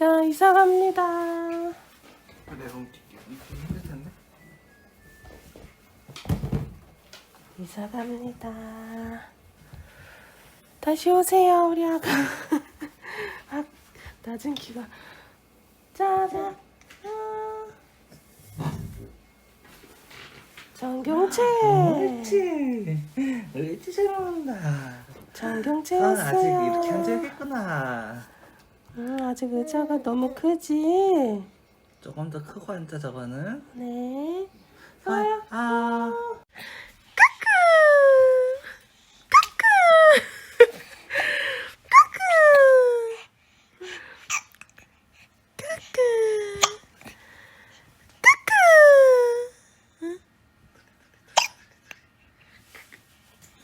자, 이사 갑니다. 내가 움직여. 이렇게 힘들 텐데. 이사 갑니다. 다시 오세요, 우리 아가. 아, 낮은 키가. 짜잔. 아. 정경채. 옳지. 옳지 잘 먹는다. 정경채 아, 아직. 이렇게 앉아야겠구나. 응, 아직 의자가 너무 크지? 조금 더 크고 앉아 저거는. 네. 아, 아. 까끄! 까끄! 까끄! 까끄! 까끄! 응?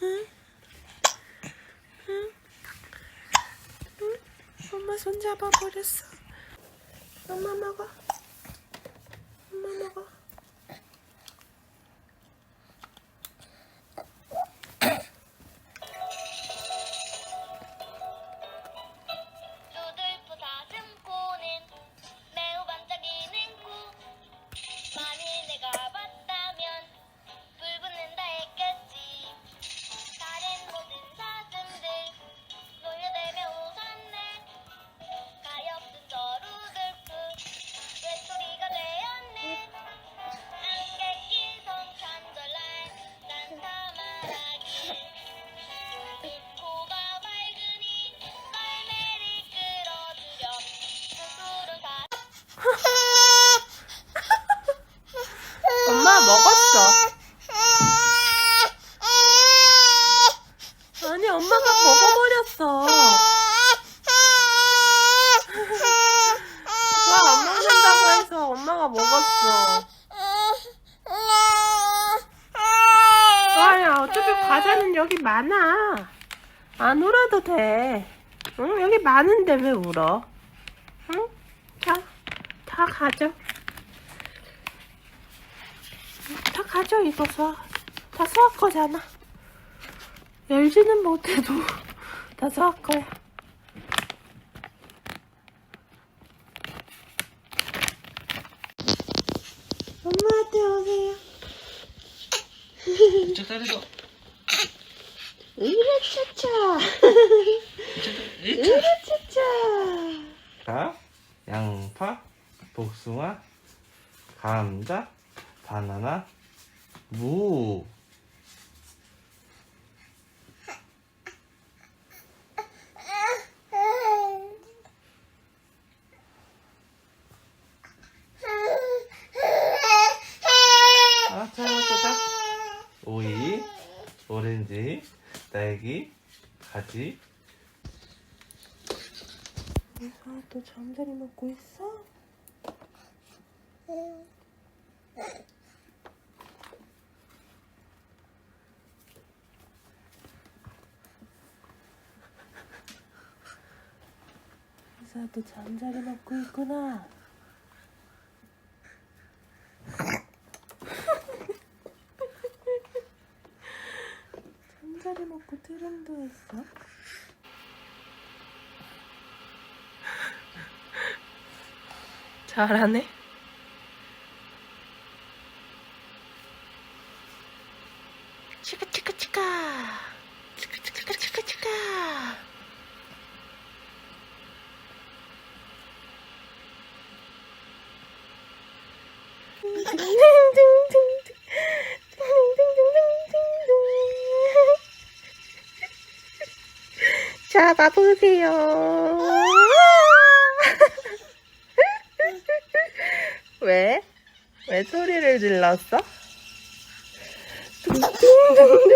응? 응? 응? 엄마 손 잡아버렸어. 엄마 먹어. 엄마 먹어. 다 거잖아. 열지는 못해도 다 수학 거야. 엄마한테 오세요. 이쪽 다리도. 으라차차. 으라차차. 자, 양파, 복숭아, 감자, 바나나, 무. 아, 잘 먹었다. 오이, 오렌지, 딸기, 가지. 아, 또 잠자리 먹고 있어? 이사도 잠자리 먹고 있구나. 먹고 트름도 했어? 잘하네. 잡아보세요. 왜? 왜 소리를 질렀어?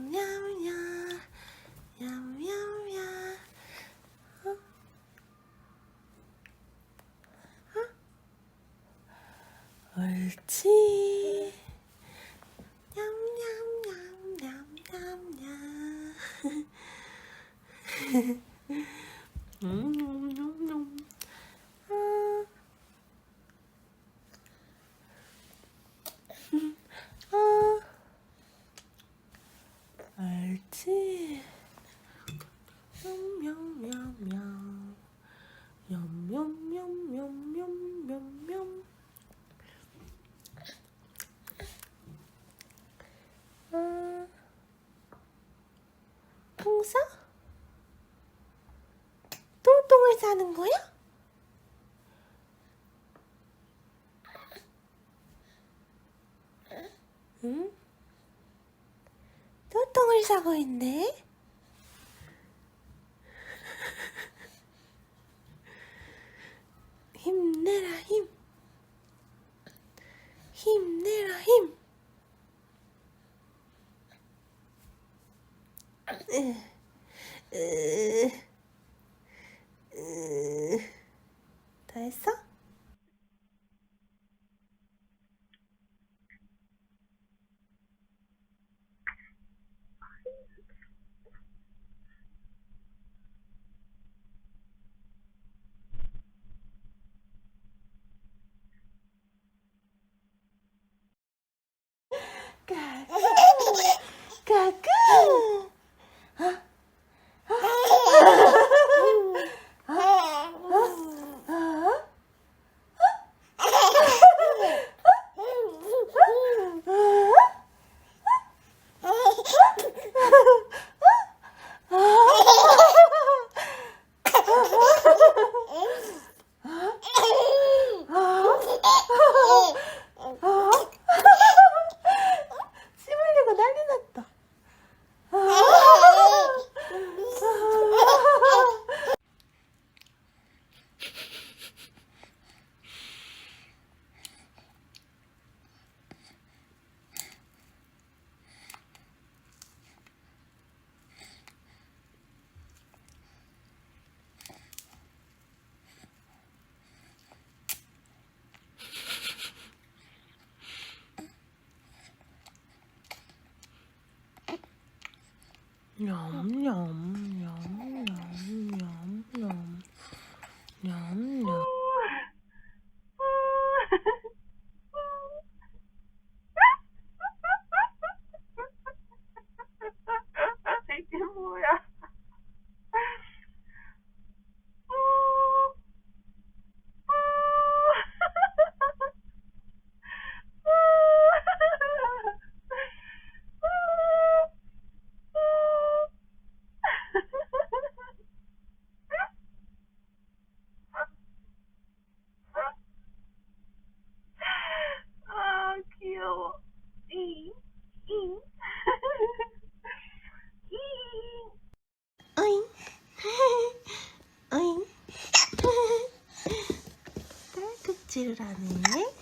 하는 거야? 응? 또 똥을 사고 있네? 힘내라 힘 힘내라 힘 으, 으. 으... 다 했어? 냠냠. 껍질을 하네.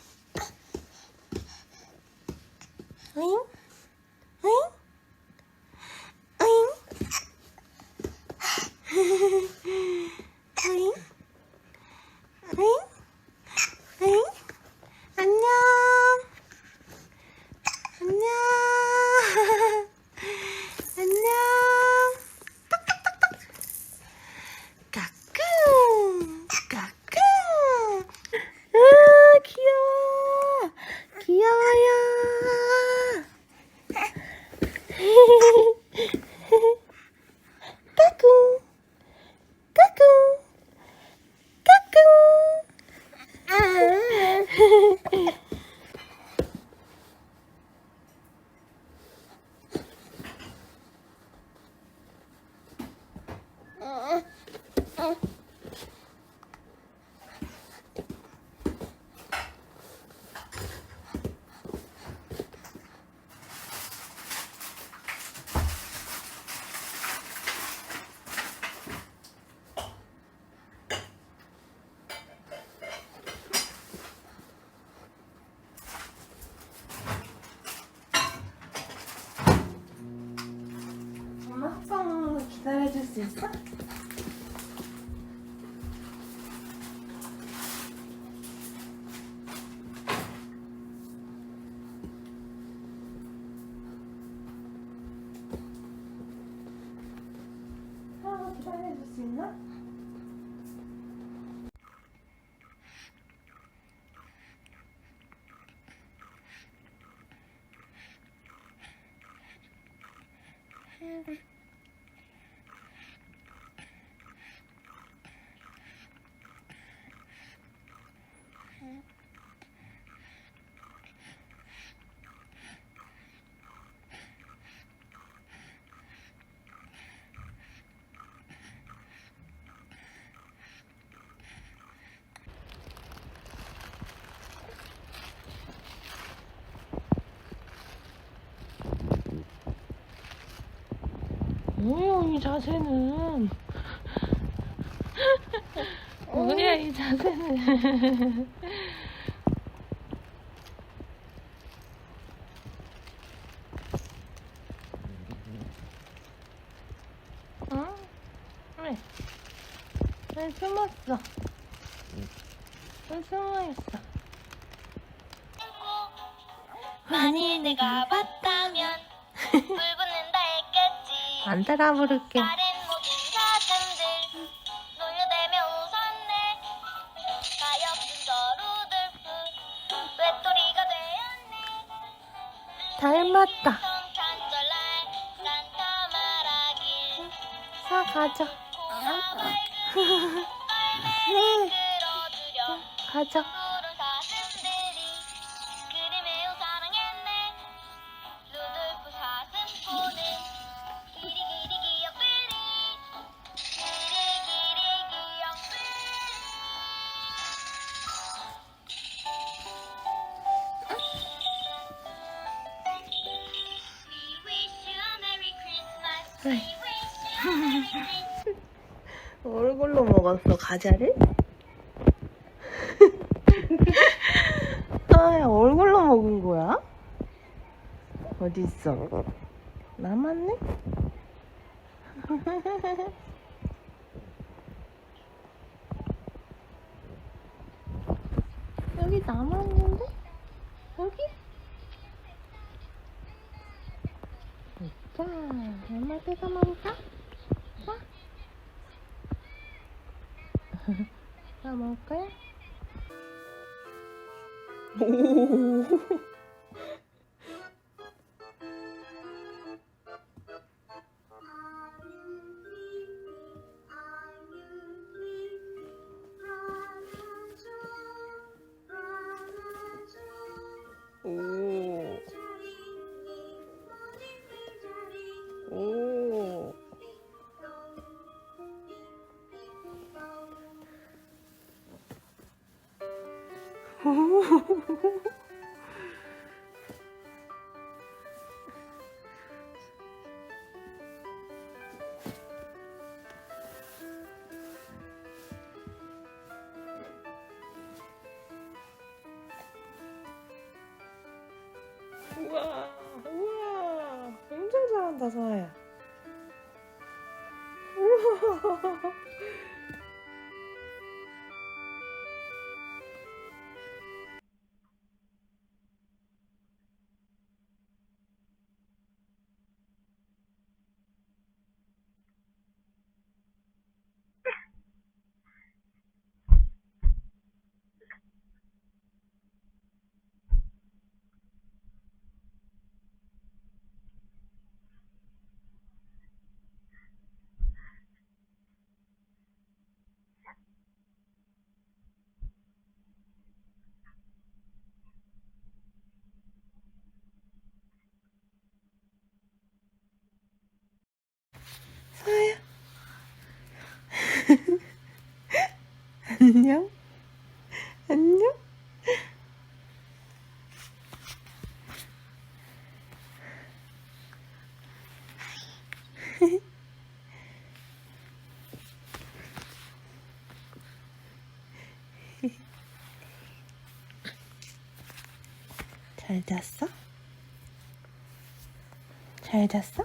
진짜? 하나 기다려줄 수 있나? 이 자세는 뭐야 이 자세는 어? 왜? 왜 숨었어? 왜 숨어있어? 만일 내가 봤 안 따라 부를게 다른 모든 사슴들 놀 얼굴로 먹었어 과자를? 아 얼굴로 먹은 거야? 어디 있어? 남았네? 여기 남았는데? 여기? 자, 엄마 뜯어 먹을까? 자. 다 먹을까요? 오. 오. 오. Ooh. 안녕? 안녕? 잘 잤어? 잘 잤어?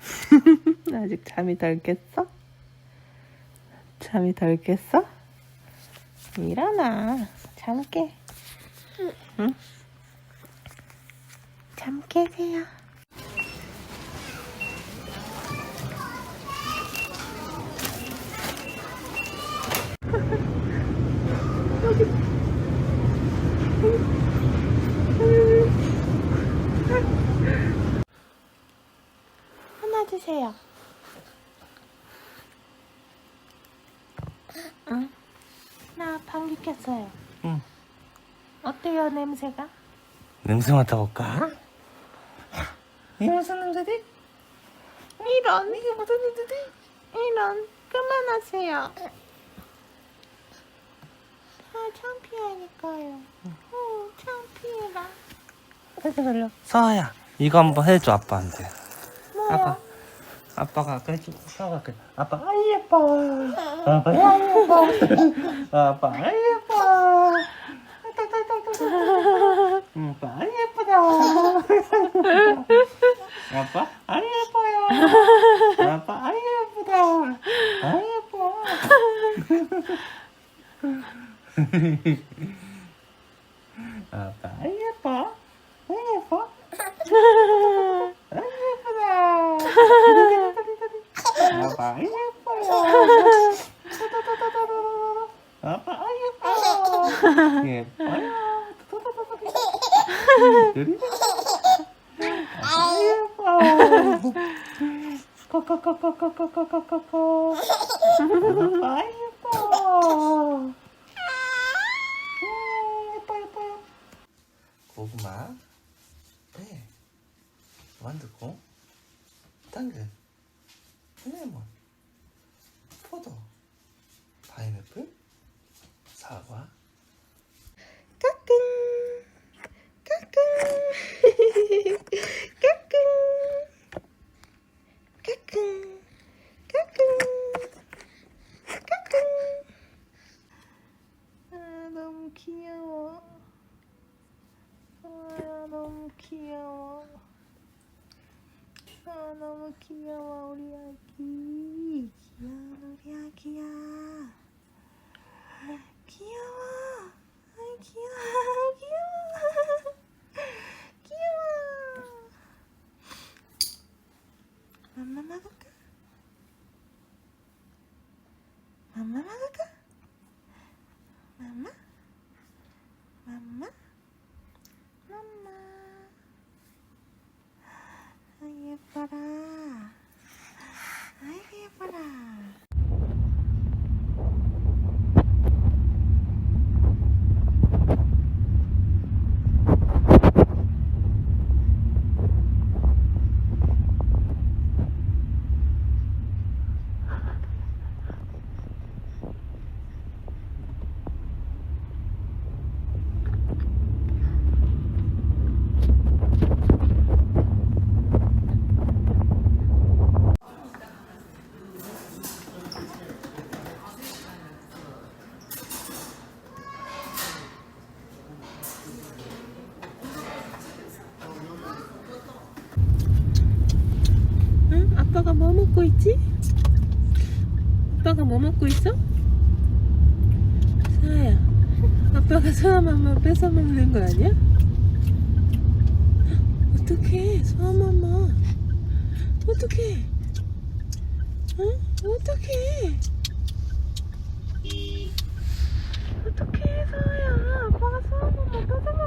아직 잠이 덜 깼어? 잠이 덜 깼어? 일어나. 잠 깨. 응? 잠 깨세요. 하나 주세요. 꼈어요. 응. 어때요 냄새가? 냄새 맡아볼까? 이게 무슨 냄새지? 이런 이게 무슨 냄새지? 이런 그만하세요. 아 창피하니까요. 어 창피해라. 살짝 걸려. 서아야, 이거 한번 해줘 아빠한테. 뭐야? 아빠, 아빠가 해줘. 서아가 그래. 아빠, 아 예뻐. 아빠, 아 예뻐. 아빠, 아 예뻐. 응, 아빠, 아 예쁘다. 아빠, 아 예뻐요. 아빠, 아 예쁘다. 아 예뻐. 아빠, 아 예뻐. 아 예뻐. 아. 아빠, 아 예뻐요. 아빠, 아 예뻐. 예뻐요. 아 예뻐. 코코코코코코코코코. 아빠, 아 예뻐. 음, 예뻐, 예뻐요. 고구마, 배, 완두콩, 당근, 레몬, 포도, 파인애플, 사과, ままご 응? 아빠가 뭐 먹고 있지? 아빠가 뭐 먹고 있어? 사야 아빠가 소아맘마 뺏어 먹는 거 아니야? 어떡해 소아맘마 어떡해 응? 어떡해 어떡해 사야 아빠가 소아맘마 뺏어 먹고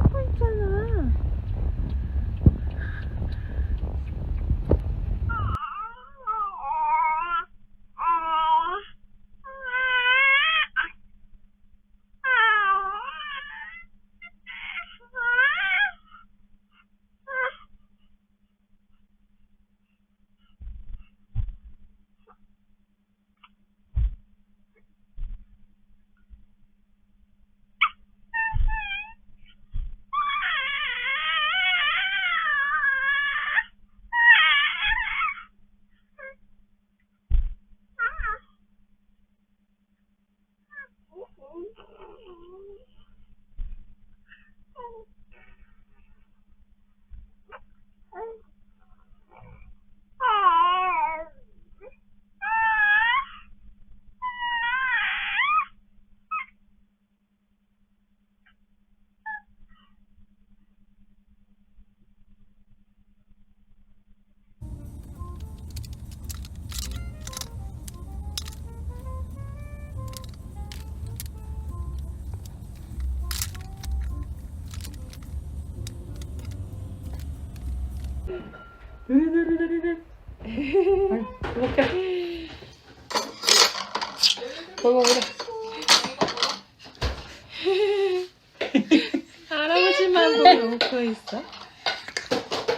할아버지만 보고 웃고 있어.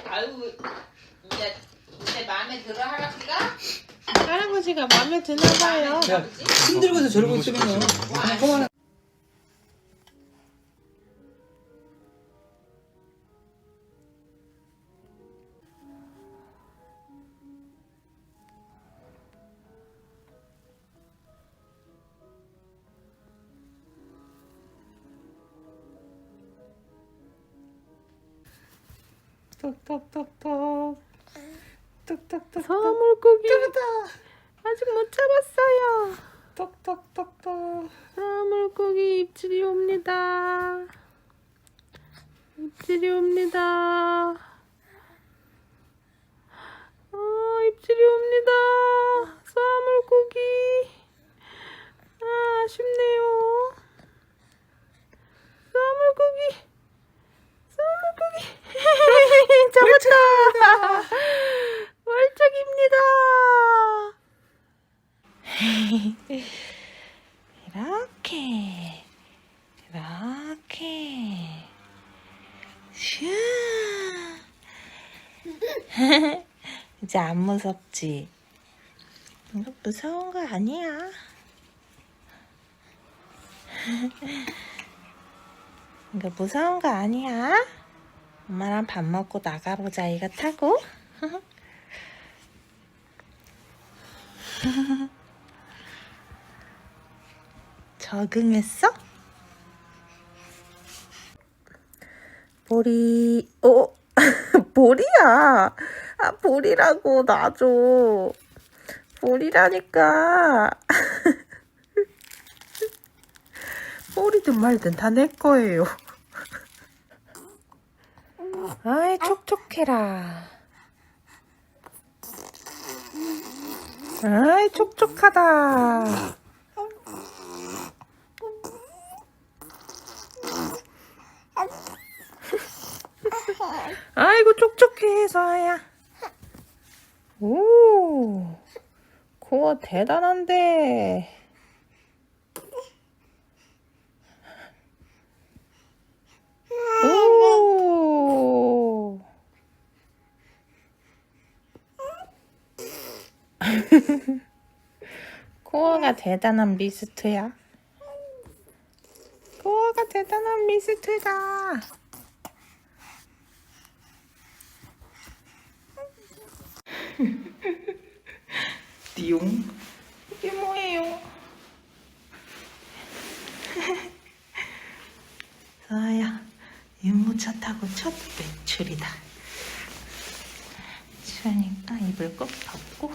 아유 이제 이제 마음에 들어 할아버지가? 할아버지가 마음에 드나 봐요. 야, 힘들고서 저러고 있으면 그만. 톡 이제 안 무섭지? 이거 무서운 거 아니야. 이거 무서운 거 아니야. 엄마랑 밥 먹고 나가보자, 이거 타고. 적응했어? 보리, 어? 보리야. 아, 보리라고, 놔줘. 보리라니까. 보리든 말든 다 내 거예요. 아이, 촉촉해라. 아이, 촉촉하다. 아이고, 촉촉해, 서아야. 오, 그거 대단한데. 오. 코어가 대단한 미스트야. 코어가 대단한 미스트다. 띠용. 이게 뭐예요? 서아야, 유모차 타고 첫 외출이다. 추우니까 이불 꼭 덮고.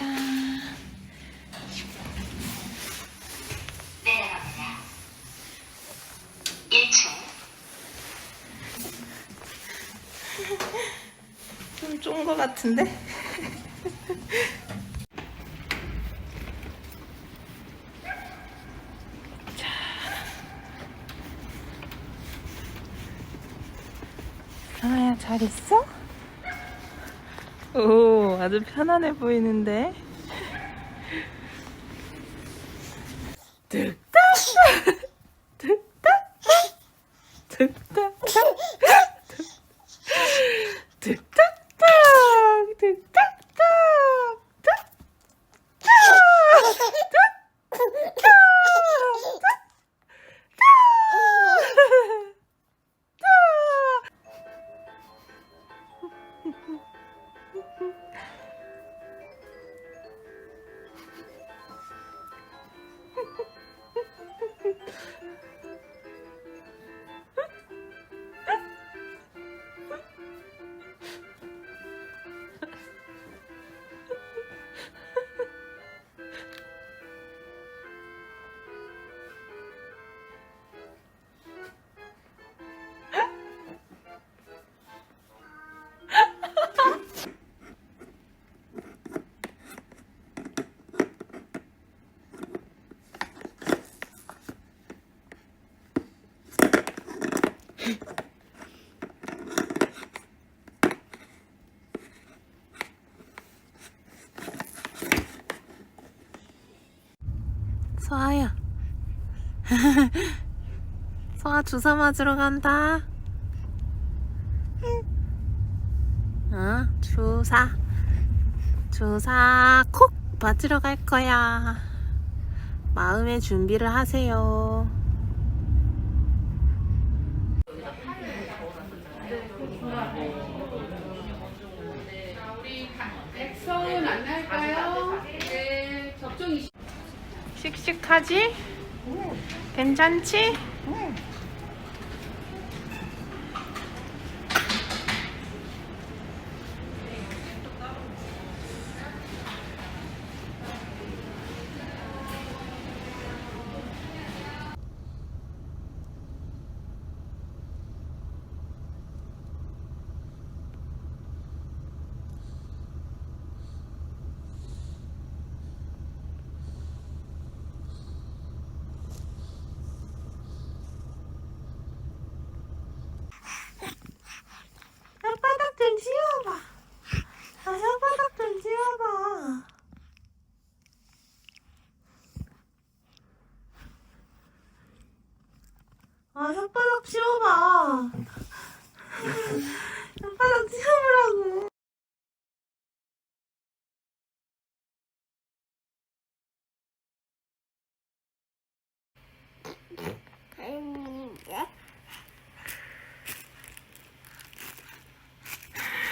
나가보자. 내려갑니다. 1층 좀 좋은 것 같은데? 자. 아야, 잘 있어? 오, 아주 편안해 보이는데? 득딱! 득딱! 득딱! 서아 주사 맞으러 간다. 어, 주사. 주사 콕 맞으러 갈 거야. 마음의 준비를 하세요. 네, 접종이 씩씩하지? 괜찮지? 혓바닥 좀 치워봐. 아, 혓바닥 좀 치워봐. 아, 혓바닥 치워봐. 혓바닥 치워보라고.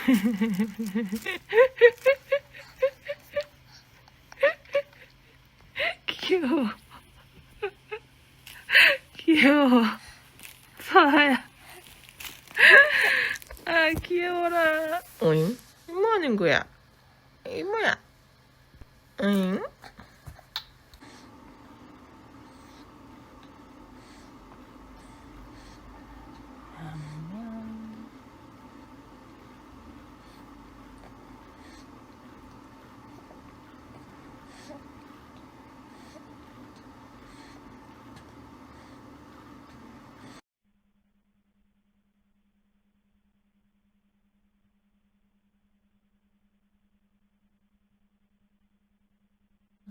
귀여워. 귀여워. 서아야. 아, 귀여워라. 어잉? 뭐 하는 거야? 이 뭐야? 응? 둥